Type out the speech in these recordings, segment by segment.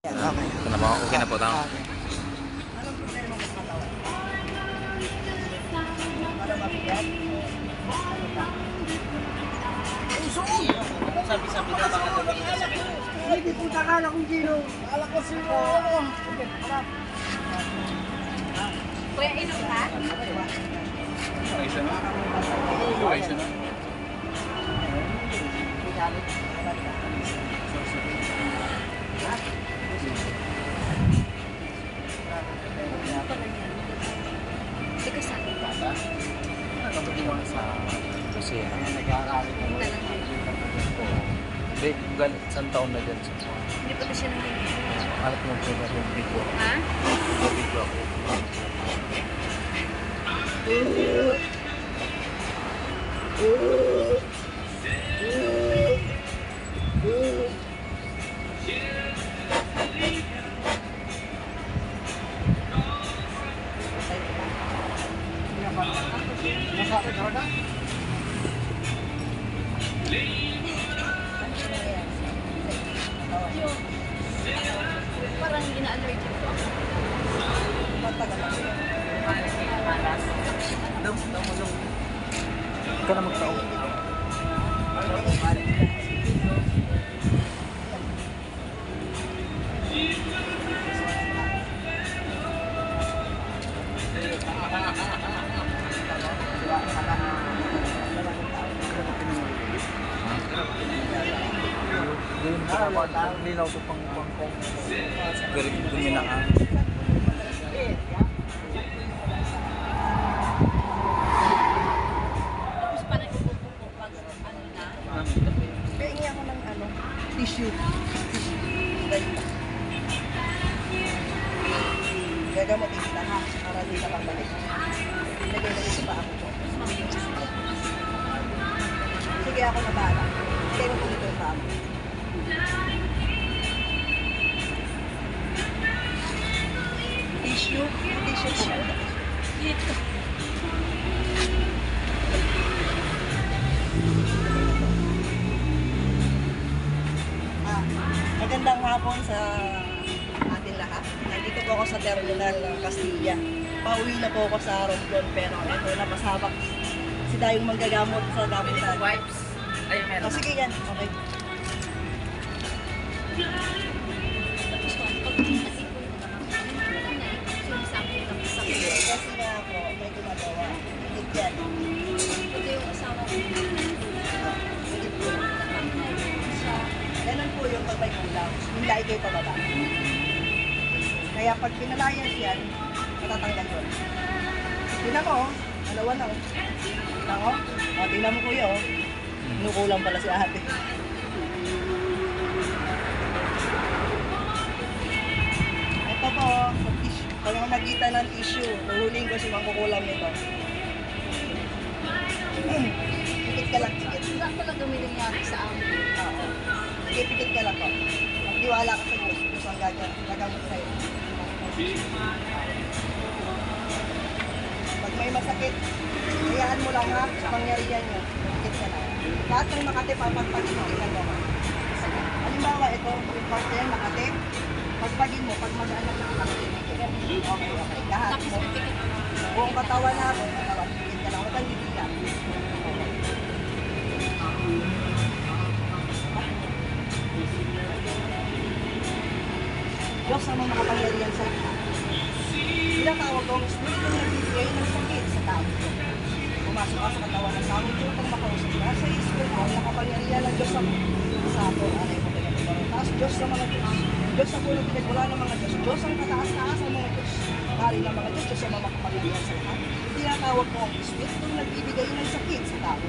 Okay. Ito na po, okay na po tayo. Okay. Sa! Sabi-sabi na baka sabihin na sakit. Ay, di puta ka na kung sino. Kala ko. Sige, harap. Kuya, inom? Okay siya na. Siya na. Ikaw sa ba. Kasi... Talang Hindi, gal, isang taon na dyan. Hindi pa siya nangyayari. Alat mo po na yung video. Ha? Video ako. Parang gina-allergy ko. Matagal siya. Daw, daw mo daw. Huwag ka na magtao. Linaw sa pang. Tapos parang ipupupo pag ano na. Kaingi ako ng ano, tissue. Gagamotin kita ha, para di ka pabalik. Lagay na sa paa ko. Sige ako na bahala. Kaya mo dito paa Dito. Ah, magandang hapon sa atin lahat. Nandito po ako sa Terminal ng Castilla. Pauwi na po ako sa Romblon pero ito na pasabak si Dayong manggagamot sa gamutan. Wipes. Ay, meron. Oh, sige yan. Okay. Tapos pag may kulang. Yung lahi kayo pababa. Kaya pag pinalayas yan, matatanggal yun. Tingnan mo, oh. dalawa na. oh. Tingnan mo. O, tingnan mo kuya, oh. Nukulang pala si ate. Ito po. Pamamagitan ng tissue. Huhuling ko si mangkukulam nito. Pikit ka lang, pikit. Wala talaga may nangyari sa amin. Oo. Sige, pikit ka lang po. Magtiwala ka sa Diyos. Diyos ang gaga- gagamot sa'yo. Pag may masakit, hayaan mo lang ha, sa pangyarihan nyo. Pikit ka lang. Lahat ng Makati, papagpagin mo, tingnan mo. Halimbawa, ito, yung part na yan, Makati. Pagpagin mo, pag mag-anak ng Makati. Okay, okay. Lahat mo. Buong katawan na, buong katawan. Pikit ka lang. Huwag kang Diyos ang makapangyarihan sa lahat. Tinatawag ko ang Espiritu na nagbibigay ng sakit sa tao. Pumasok ka sa katawan ng tao, pang makausap ka. Sa Espiritu, ang makapangyarihan ng Diyos ang sa ato. Ano yung pinagpapagawa? Taas, Diyos ng mga Diyos. Diyos ang punong pinagmula ng mga Diyos. Diyos ang kataas-taas ng mga Diyos. Hari ng mga Diyos, Diyos ang makapangyarihan sa lahat. Tinatawag ko ang Espiritu na nagbibigay ng sakit sa tao.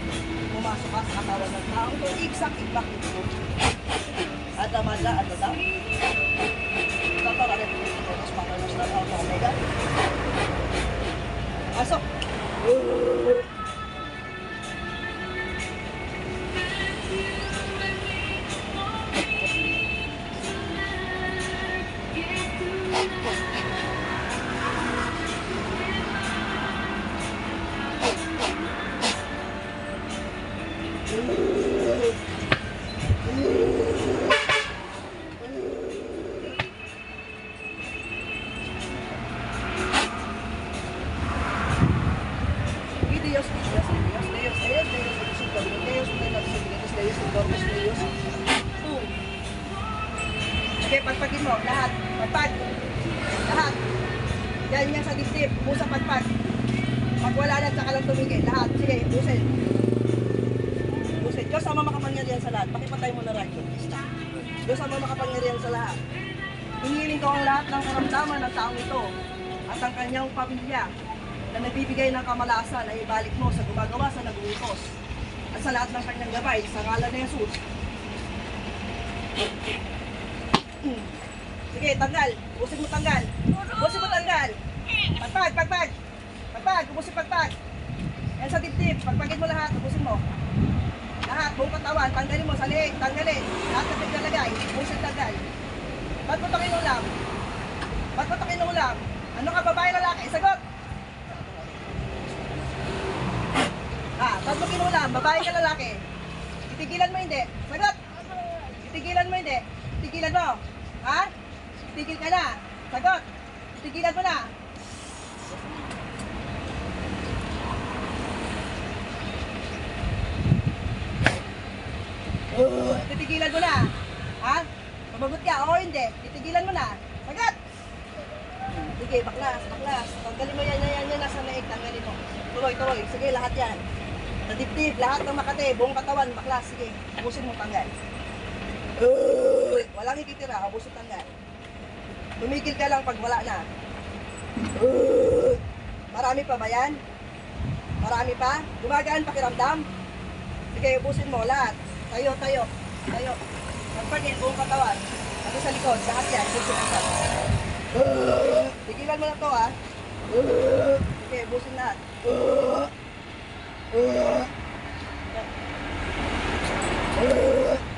Pumasok ka sa katawan ng tao, hindi sakit, bakit ito? At amada, at ada. Tata, rin po ito. Mas Pasok! pagpagin mo. Lahat. Pagpag. Lahat. Yan yan sa dibdib. Busa pagpag. Pag wala na, tsaka lang tumigil. Lahat. Sige, busin. Busin. Diyos ang makapangyarihan sa lahat. Pakipatay mo na radyo. Diyos ang makapangyarihan sa lahat. Hinihiling ko ang lahat ng karamdaman ng taong ito at ang kanyang pamilya na nagbibigay ng kamalasan ay ibalik mo sa gumagawa sa nag-uutos at sa lahat ng kanyang gabay sa ngalan ni Jesus. Sige, tanggal. Ubusin mo tanggal. Ubusin mo tanggal. Pagpag, pagpag. Pagpag, ubusin pagpag. Yan sa dibdib. Pagpagin mo lahat. Ubusin mo. Lahat, buong katawan. Tanggalin mo sa leeg. Tanggalin. Lahat na pinalagay. Ubusin tanggal. Ba't mo ito kinulam? Ba't mo ito kinulam? Ano ka, babae, lalaki? Sagot! Ah, ba't mo kinulam? Babae ka, lalaki? Titigilan mo hindi? Sagot! Titigilan mo hindi? Titigilan mo? Ha? Titigil ka na? Sagot! Titigilan mo na? Titigilan mo na? Ha? Mabagot ka? Oo, hindi. Titigilan mo na? Sagot! Sige, baklas, baklas. Tanggalin mo yan, yan, yan, nasa leeg, tanggalin mo. Tuloy, tuloy. Sige, lahat yan. Sa lahat ng makate, buong katawan, baklas. Sige, ubusin mo tanggal. Uh, walang ititira, ubusin tanggal. Tumigil ka lang pag wala na. Marami pa ba yan? Marami pa? Gumagaan pakiramdam? Sige, ubusin mo lahat. Tayo, tayo. Tayo. Magpagin, buong katawan. Pati sa likod, lahat yan. Ang lahat. Uh, Tigilan mo na to ha. Uh, Sige, ubusin lahat. Uh, uh, uh.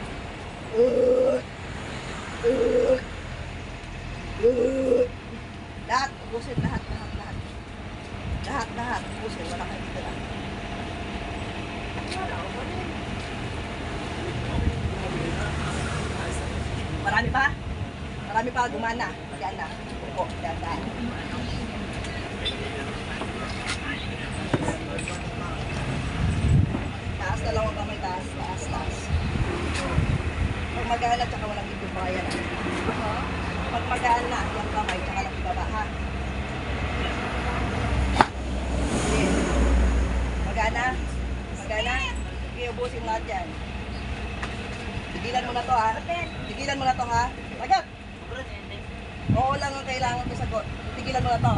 Lahat, ubusin lahat, lahat, lahat. Lahat, lahat, ubusin. Wala kang titira. Marami pa? Marami pa, gumana. Yan na. Opo, yan na. Taas na lang ang kamay, taas, taas, taas. Pag magaan na, tsaka walang ibig pa yan. Pag magaan na, yung kamay, tsaka lang ibaba, ha? Sige. Magana? Magana? Sige, ubusin lahat yan. Tigilan mo na to, ha? Tigilan mo na to, ha? Sagot! Oo lang ang kailangan ko sagot. Tigilan mo na to.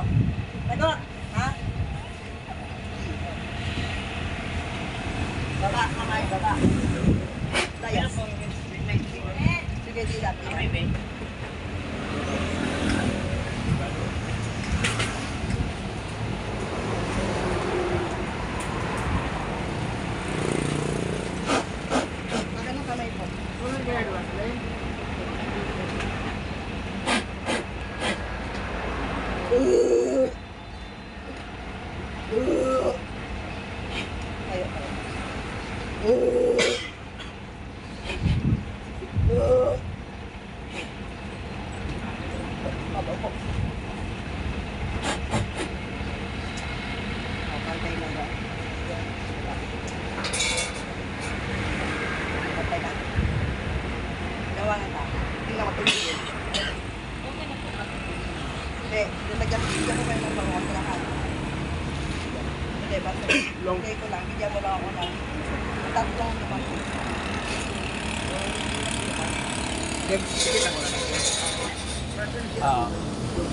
Sagot! Ha? Baba, kamay, baba. Layas. Sige, dilat. Okay, babe. Akin ang kamay ko. Tayo, tayo. Mabaw Oh, pantay lang ba? Pantay lang. Gawa nga ta. Tingnan mo tumigil. Hindi, nilagyan bigyan ko kayo ng pangontrahan. Hindi, basta. Hindi ko lang, bigyan mo lang ako ng tatlong naman. Ah,